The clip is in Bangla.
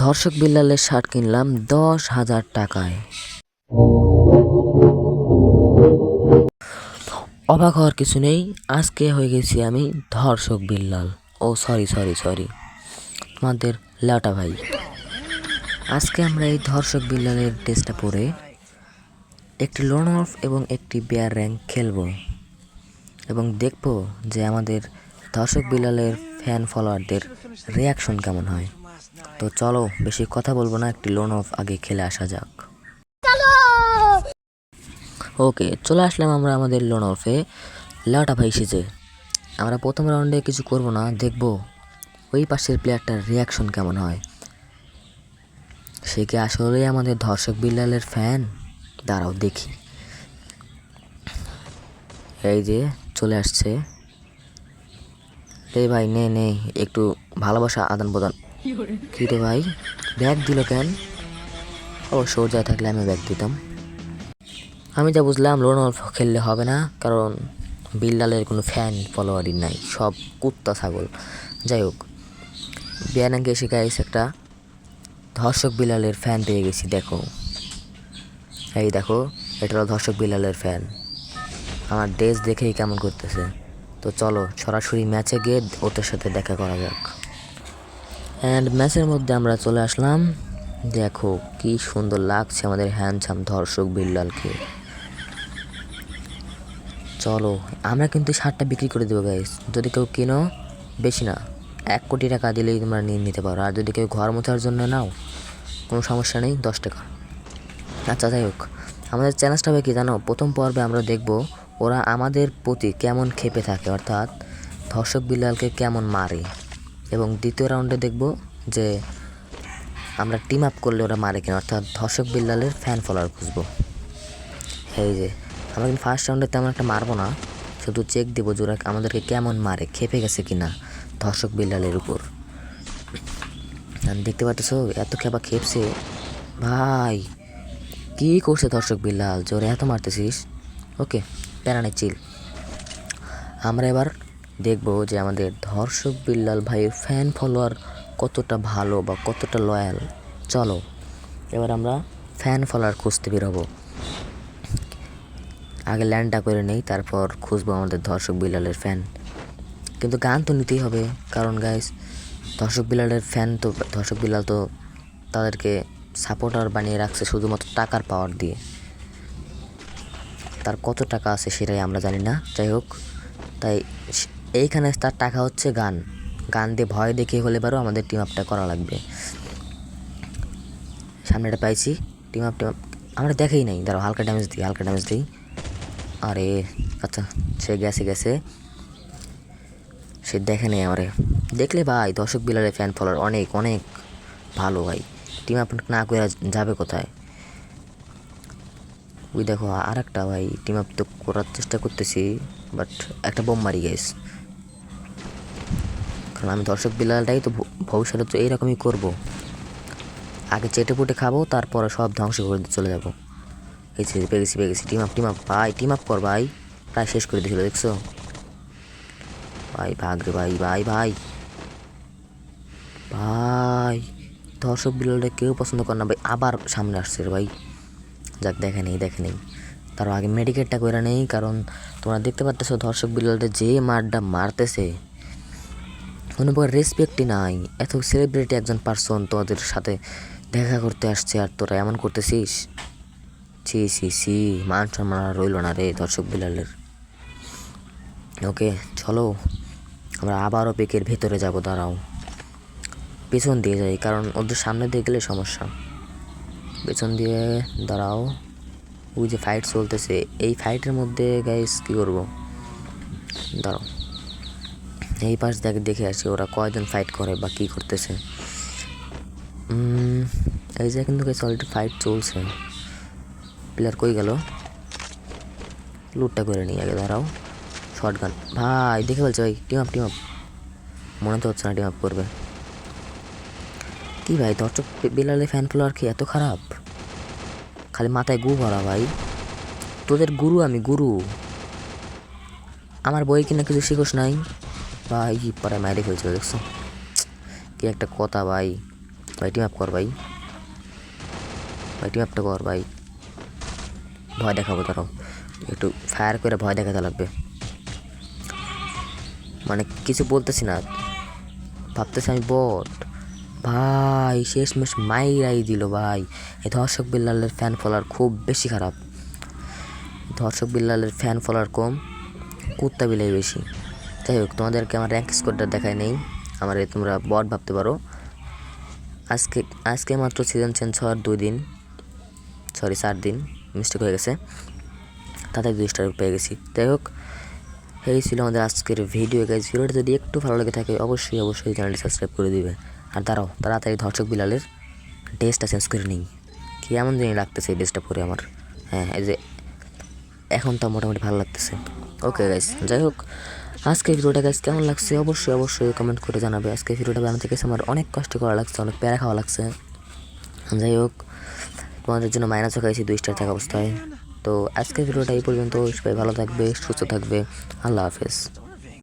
ধর্ষক বিল্লালের শার্ট কিনলাম দশ হাজার টাকায়। অবাক হওয়ার কিছু নেই, আজকে হয়ে গেছি আমি ধর্ষক বিল্লাল। ও সরি সরি সরি তোমাদের লাটা ভাই। আজকে আমরা এই ধর্ষক বিল্লালের ড্রেসটা পরে একটি লোন অফ এবং একটি বেয়ার র্যাঙ্ক খেলব এবং দেখব যে আমাদের ধর্ষক বিল্লালের ফ্যান ফলোয়ারদের রিয়াকশন কেমন হয়। তো চলো বেশি কথা বলব না একটি লোন অফ আগে খেলে আসা যাক। ওকে চলে আসলাম আমরা আমাদের লোন অফে লাটা ভাই সেজে আমরা প্রথম রাউন্ডে কিছু করব না দেখব ওই পাশের প্লেয়ারটার রিয়াকশন কেমন হয়। সে কি আসলেই আমাদের ধর্ষক বিল্লালের ফ্যান দাঁড়াও দেখি। এই যে চলে আসছে। রে ভাই নে নে একটু ভালোবাসা আদান প্রদান কী রে ভাই, ব্যাগ দিল কেন? ও সোজা থাকলে আমি ব্যাগ দিতাম। আমি যা বুঝলাম লোন অল্প খেললে হবে না, কারণ বিল্লালের কোনো ফ্যান ফলোয়ারই নাই, সব কুত্তা ছাগল। যাই হোক বিয়ানাকে এসে গাইস একটা, ধর্ষক বিল্লালের ফ্যান পেয়ে গেছি, দেখো। এই দেখো, এটা হলো ধর্ষক বিলালের ফ্যান আমার ড্রেস দেখেই কেমন করতেছে। তো চলো, সরাসরি ম্যাচে গিয়ে ওদের সাথে দেখা করা যাক। অ্যান্ড ম্যাচের মধ্যে আমরা চলে আসলাম। দেখো, কি সুন্দর লাগছে আমাদের হ্যান্ডসাম ধর্ষক বিল্লালকে। চলো, আমরা কিন্তু শার্টটা বিক্রি করে দেবো গাইস যদি কেউ কিনো, বেশি না, এক কোটি টাকা দিলেই তোমরা নিয়ে নিতে পারো। আর যদি কেউ ঘর মোছার জন্য নাও, কোনো সমস্যা নেই, দশ টাকা। আচ্ছা যাই হোক, আমাদের চ্যালেঞ্জটা হবে কি জানো? প্রথম পর্বে আমরা দেখব, ওরা আমাদের প্রতি কেমন ক্ষেপে থাকে, অর্থাৎ ধর্ষক বিল্লালকে কেমন মারে। এবং দ্বিতীয় রাউন্ডে দেখব যে আমরা টিম আপ করলে ওরা মারে কিনা, অর্থাৎ ধর্ষক বিল্লালের ফ্যান ফলোয়ার খুঁজবো। এই যে, আমরা কিন্তু ফার্স্ট রাউন্ডে তেমন একটা মারবো না, শুধু চেক দেবো ওরা আমাদেরকে কেমন মারে, খেপে গেছে কিনা ধর্ষক বিল্লালের উপর। দেখতে পাচ্ছ, এত খেপা খেপছে। ভাই, কি করছে দর্শক বিল্লাল? জোরে এত মারতেছিস? ওকে প্যারানে চিল আমরা এবার দেখব যে আমাদের ধর্ষক বিল্লাল ভাইয়ের ফ্যান ফলোয়ার কতটা ভালো বা কতটা লয়াল চলো, এবার আমরা ফ্যান ফলোয়ার খুঁজতে বেরোবো। আগে ল্যান্ডটা করে নেই, তারপর খুঁজবো আমাদের ধর্ষক বিল্লালের ফ্যান কিন্তু গান তো নিতেই হবে, কারণ গাইস ধর্ষক বিল্লালের ফ্যান তো, ধর্ষক বিল্লাল তো তাদেরকে সাপোর্টার বানিয়ে রাখছে শুধুমাত্র টাকার পাওয়ার দিয়ে। তার কত টাকা আছে সেটাই আমরা জানি না। যাই হোক, তাই এইখানে তার টাকা হচ্ছে গান। গান দিয়ে ভয় দেখে হলে পারো আমাদের টিম আপটা করা লাগবে। সামনেটা পাইছি। টিম আপ টিম আপ আমরা দেখেই নাই। দাঁড়াও, হালকা ড্যামেজ দিই, হালকা ড্যামেজ দিই। আরে আচ্ছা সে গেছে গেছে। সে দেখে নেই আমারে। দেখলে ভাই, দর্শক বিলালের ফ্যান ফলোয়ার অনেক অনেক ভালো ভাই। টিম আপ না করে যাবে কোথায়? ওই দেখো আর একটা ভাই টিম আপ তো করার চেষ্টা করতেছি বাট একটা বোম মারি গেছ। কারণ আমি দর্শক বিলালটাই তো ভবিষ্যতে তো এইরকমই করব। আগে চেটে পুটে খাব, তারপরে সব ধ্বংস করে চলে যাব। গেছি পেয়ে গেছি পেয়ে গেছি টিম আপ টিম আপ ভাই টিম আপ কর ভাই। প্রায় শেষ করে দিয়েছিল, দেখছ? ভাই, ভাগ রে ভাই ভাই ভাই। ভাই, দর্শক বিড়ালটা কেউ পছন্দ করে না, ভাই, আবার সামনে আসছে রে ভাই। যাক, দেখে নেই দেখে নেই। তার আগে মেডিকেটটা করে নেই, কারণ তোমরা দেখতে পাচ্ছ দর্শক বিড়ালটা যে মারটা মারতেছে কোনো প্রকার রেসপেক্টই নাই। এত সেলিব্রিটি একজন পার্সন তোমাদের সাথে দেখা করতে আসছে আর তোরা এমন করতেছিস? ছি ছি ছি, মান সম্মান আর রইল না রে দর্শক বিলালের। ওকে, চলো, আমরা আবারও পেকের ভেতরে যাব, দাঁড়াও। পেছন দিয়ে যাই, কারণ ওদের সামনে দিয়ে গেলে সমস্যা। পেছন দিয়ে, দাঁড়াও। ওই যে ফাইট চলতেছে, এই ফাইটের মধ্যে গাইস কী করব? দাঁড়াও। এই পাশ দেখে দেখে আসি ওরা কয়জন ফাইট করে বা কী করতেছে। এই যে কিন্তু অলরেডি ফাইট চলছে। প্লেয়ার কই গেল? লুটটা করে নিই আগে দাঁড়াও। শর্ট গান ভাই, দেখে বলছে ভাই টিম আপ টিম আপ মনে তো হচ্ছে না টিম আপ করবে। কি ভাই, দর্শক বিলালে ফ্যান ফলোয়ার কি এত খারাপ? খালি মাথায় গু ভরা, ভাই। তোদের গুরু আমি, গুরু। আমার বই কিনা কিছু শিখোস নাই? ভাই, কি পরে মাইরে ফেলছিল দেখছ? কি একটা কথা ভাই। ভাই টিম আপ কর ভাই। ভাই টিম আপটা কর ভাই। ভয় দেখাবো তারাও একটু ফায়ার করে ভয় দেখাতে লাগবে। মানে কিছু বলতেছি না। ভাবতেছি আমি বট ভাই, শেষমেশ মাইরাই দিল ভাই। এই ধর্ষক বিল্লালের ফ্যান ফলার খুব বেশি খারাপ। ধর্ষক বিল্লালের ফ্যান ফলার কম, কুত্তা বিলাই বেশি। যাই হোক, তোমাদেরকে আমার র্যাঙ্ক স্কোরটা দেখায় নেই। আমার তোমরা বট ভাবতে পারো। আজকে আজকে মাত্র সিজন চেঞ্জ হওয়ার দুই দিন সরি চার দিন মিস্টেক হয়ে গেছে। তাতে দুই স্টার পেয়ে গেছি। যাই হোক, এই ছিল আমাদের আজকের ভিডিও গাইজ ভিডিওটা যদি একটু ভালো লেগে থাকে, অবশ্যই অবশ্যই চ্যানেলটি সাবস্ক্রাইব করে দিবে। আর দাঁড়াও, তাড়াতাড়ি ধর্ষক বিলালের ড্রেসটা চেঞ্জ করে নিই। কি এমন জিনিস লাগতেছে এই ড্রেসটা পরে আমার। হ্যাঁ এই যে, এখন তো মোটামুটি ভালো লাগতেছে। ওকে গাইস যাই হোক আজকে ভিডিওটা গাছ কেমন লাগছে? অবশ্যই অবশ্যই কমেন্ট করে জানাবে। আজকে ভিডিওটা বানাতে গেছে আমার অনেক কষ্ট করা লাগছে, অনেক প্যারা খাওয়া লাগছে। যাই হোক, তোমাদের জন্য মাইনাসও খাইছি দুই স্টার থাকা অবস্থায়। তো আজকের ভিডিওটা এই পর্যন্ত। সবাই ভালো থাকবে, সুস্থ থাকবে। আল্লাহ হাফেজ।